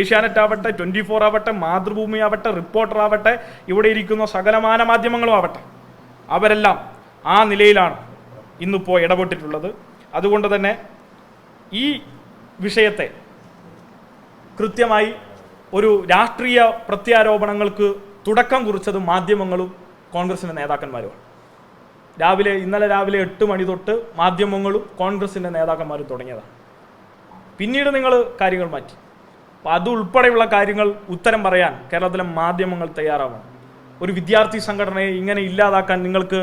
ഏഷ്യാനെറ്റ് ആവട്ടെ twenty four ആവട്ടെ മാതൃഭൂമി ആവട്ടെ റിപ്പോർട്ടർ ആവട്ടെ ഇവിടെ ഇരിക്കുന്ന സകലമാന മാധ്യമങ്ങളും ആവട്ടെ അവരെല്ലാം ആ നിലയിലാണ് ഇന്നിപ്പോൾ ഇടപെട്ടിട്ടുള്ളത്. അതുകൊണ്ട് തന്നെ ഈ വിഷയത്തെ കൃത്യമായി ഒരു രാഷ്ട്രീയ പ്രത്യാരോപണങ്ങൾക്ക് തുടക്കം കുറിച്ചത് മാധ്യമങ്ങളും കോൺഗ്രസിന്റെ നേതാക്കന്മാരുമാണ്. രാവിലെ ഇന്നലെ രാവിലെ എട്ട് മണി തൊട്ട് മാധ്യമങ്ങളും കോൺഗ്രസിന്റെ നേതാക്കന്മാരും തുടങ്ങിയതാണ്. പിന്നീട് നിങ്ങൾ കാര്യങ്ങൾ മാറ്റി. അപ്പം അതുൾപ്പെടെയുള്ള കാര്യങ്ങൾ ഉത്തരം പറയാൻ കേരളത്തിലെ മാധ്യമങ്ങൾ തയ്യാറാവണം. ഒരു വിദ്യാർത്ഥി സംഘടനയെ ഇങ്ങനെ ഇല്ലാതാക്കാൻ നിങ്ങൾക്ക്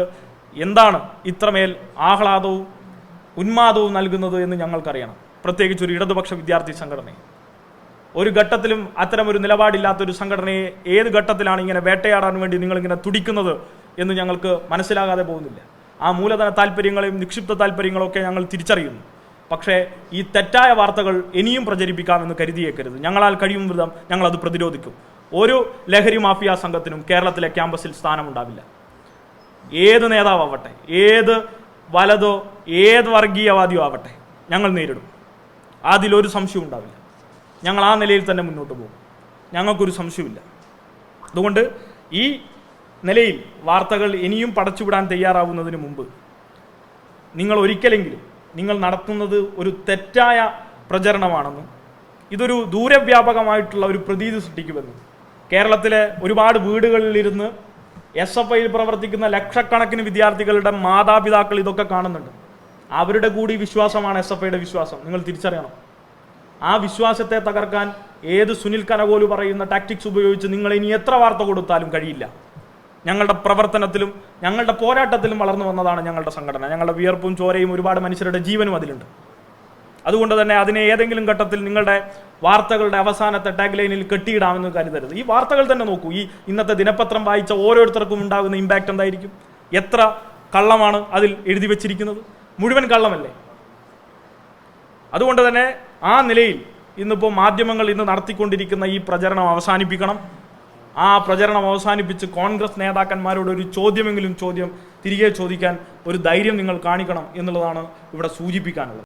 എന്താണ് ഇത്രമേൽ ആഹ്ലാദവും ഉന്മാദവും നൽകുന്നത് എന്ന് ഞങ്ങൾക്കറിയണം. പ്രത്യേകിച്ച് ഒരു ഇടതുപക്ഷ വിദ്യാർത്ഥി സംഘടനയെ. ഒരു ഘട്ടത്തിലും അത്തരം ഒരു നിലപാടില്ലാത്ത ഒരു സംഘടനയെ ഏത് ഘട്ടത്തിലാണ് ഇങ്ങനെ വേട്ടയാടാൻ വേണ്ടി നിങ്ങൾ ഇങ്ങനെ തുടിക്കുന്നത് എന്ന് ഞങ്ങൾക്ക് മനസ്സിലാകാതെ പോകുന്നില്ല. ആ മൂലധന താല്പര്യങ്ങളെയും നിക്ഷിപ്ത താല്പര്യങ്ങളൊക്കെ ഞങ്ങൾ തിരിച്ചറിയുന്നു. പക്ഷേ ഈ തെറ്റായ വാർത്തകൾ ഇനിയും പ്രചരിപ്പിക്കാമെന്ന് കരുതിയേക്കരുത്. ഞങ്ങളാൽ കഴിയും വിധം ഞങ്ങളത് പ്രതിരോധിക്കും. ഒരു ലഹരി മാഫിയ സംഘത്തിനും കേരളത്തിലെ ക്യാമ്പസിൽ സ്ഥാനമുണ്ടാവില്ല. ഏത് നേതാവട്ടെ ഏത് വലതോ ഏത് വർഗീയവാദിയോ ആവട്ടെ ഞങ്ങൾ നേരിടും. അതിലൊരു സംശയവും ഉണ്ടാവില്ല. ഞങ്ങൾ ആ നിലയിൽ തന്നെ മുന്നോട്ട് പോകും. ഞങ്ങൾക്കൊരു സംശയമില്ല അതുകൊണ്ട് ഈ നിലയിൽ വാർത്തകൾ ഇനിയും പടച്ചുവിടാൻ തയ്യാറാവുന്നതിന് മുമ്പ് നിങ്ങൾ ഒരിക്കലെങ്കിലും നിങ്ങൾ നടത്തുന്നത് ഒരു തെറ്റായ പ്രചരണമാണെന്നും ഇതൊരു ദൂരവ്യാപകമായിട്ടുള്ള ഒരു പ്രതീതി സൃഷ്ടിക്കുമെന്നും. കേരളത്തിലെ ഒരുപാട് വീടുകളിലിരുന്ന് എസ് എഫ് ഐയിൽ പ്രവർത്തിക്കുന്ന ലക്ഷക്കണക്കിന് വിദ്യാർത്ഥികളുടെ മാതാപിതാക്കൾ ഇതൊക്കെ കാണുന്നുണ്ട്. അവരുടെ കൂടി വിശ്വാസമാണ് എസ് എഫ് ഐയുടെ വിശ്വാസം. നിങ്ങൾ തിരിച്ചറിയണം. ആ വിശ്വാസത്തെ തകർക്കാൻ ഏത് സുനിൽ കനകോലു പറയുന്ന ടാക്ടിക്സ് ഉപയോഗിച്ച് നിങ്ങൾ ഇനി എത്ര വാർത്ത കൊടുത്താലും കഴിയില്ല. ഞങ്ങളുടെ പ്രവർത്തനത്തിലും ഞങ്ങളുടെ പോരാട്ടത്തിലും വളർന്നു വന്നതാണ് ഞങ്ങളുടെ സംഘടന. ഞങ്ങളുടെ വിയർപ്പും ചോരയും ഒരുപാട് മനുഷ്യരുടെ ജീവനും അതിലുണ്ട്. അതുകൊണ്ട് തന്നെ അതിനെ ഏതെങ്കിലും ഘട്ടത്തിൽ നിങ്ങളുടെ വാർത്തകളുടെ അവസാനത്തെ ടാഗ് ലൈനിൽ കെട്ടിയിടാമെന്ന് കരുതരുത്. ഈ വാർത്തകൾ തന്നെ നോക്കൂ. ഈ ഇന്നത്തെ ദിനപത്രം വായിച്ച ഓരോരുത്തർക്കും ഉണ്ടാകുന്ന ഇമ്പാക്റ്റ് എന്തായിരിക്കും? എത്ര കള്ളമാണ് അതിൽ എഴുതി വെച്ചിരിക്കുന്നത്? മുഴുവൻ കള്ളമല്ലേ? അതുകൊണ്ട് തന്നെ ആ നിലയിൽ ഇന്നിപ്പോൾ മാധ്യമങ്ങൾ ഇന്ന് നടത്തിക്കൊണ്ടിരിക്കുന്ന ഈ പ്രചരണം അവസാനിപ്പിക്കണം. ആ പ്രചരണം അവസാനിപ്പിച്ച് കോൺഗ്രസ് നേതാക്കന്മാരോട് ഒരു ചോദ്യമെങ്കിലും ചോദ്യം തിരികെ ചോദിക്കാൻ ഒരു ധൈര്യം നിങ്ങൾ കാണിക്കണം എന്നുള്ളതാണ് ഇവിടെ സൂചിപ്പിക്കാനുള്ളത്.